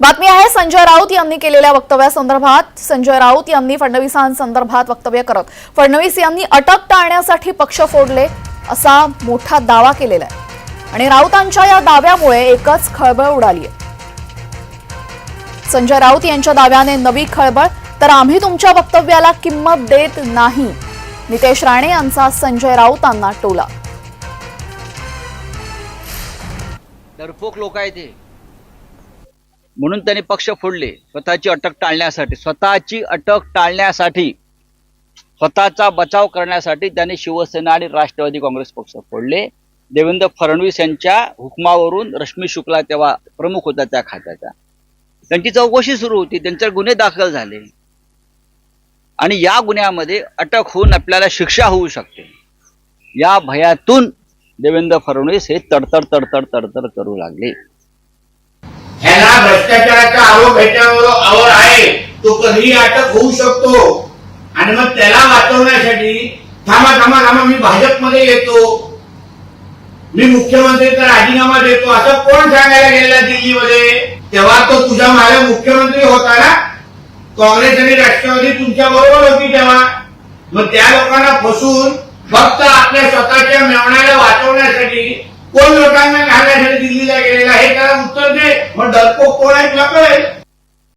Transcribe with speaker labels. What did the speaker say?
Speaker 1: बातमी आहे संजय राऊत यांनी केलेल्या वक्तव्यासंदर्भात. संजय राऊत यांनी फडणवीसांसंदर्भात वक्तव्य करत फडणवीस यांनी अटक टाळण्यासाठी पक्ष फोडले असा मोठा दावा केलेला आहे. आणि राऊतांच्या या दाव्यामुळे एकच खळबळ उडाली आहे संजय राऊत यांच्या दाव्याने नवी खळबळ तर आम्ही तुमच्या वक्तव्याला किंमत देत नाही. नितेश राणे यांचा संजय राऊतांना टोला.
Speaker 2: डरपोक लोक आहे ते म्हणून त्यांनी पक्ष फोडले. स्वतःची अटक टाळण्यासाठी. स्वतःची अटक टाळण्यासाठी स्वतःचा बचाव करण्यासाठी त्यांनी शिवसेना आणि राष्ट्रवादी काँग्रेस पक्ष फोडले. देवेंद्र फडणवीस यांच्या हुकमावरून रश्मी शुक्ला तेव्हा प्रमुख होता त्या खात्याच्या. त्यांची चौकशी सुरू होती. त्यांच्यावर गुन्हे दाखल झाले. आणि या गुन्ह्यामध्ये अटक होऊन आपल्याला शिक्षा होऊ शकते. या भयातून देवेंद्र फडणवीस हे तडतड तडतड तडतड करू लागले.
Speaker 3: भ्रष्टाचाराचा आरोप ह्याच्यावर आवर आहे तो कधीही अटक होऊ शकतो. आणि मग त्याला वाचवण्यासाठी थांबा थांबा थांबा मी भाजपमध्ये येतो. मी मुख्यमंत्रीचा राजीनामा देतो. असं कोण सांगायला गेलेला दिल्लीमध्ये? तेव्हा तो तुझा माझा मुख्यमंत्री होता ना? काँग्रेस आणि राष्ट्रवादी तुमच्या बरोबर होती तेव्हा. मग त्या लोकांना फसून फक्त आपल्या स्वतःच्या मेवण्याला वाचवण्यासाठी कोण लोकांना दिल्लीला गेलेला आहे का उत्तर दे. मग डरपोक कोण आहे तुला कळेल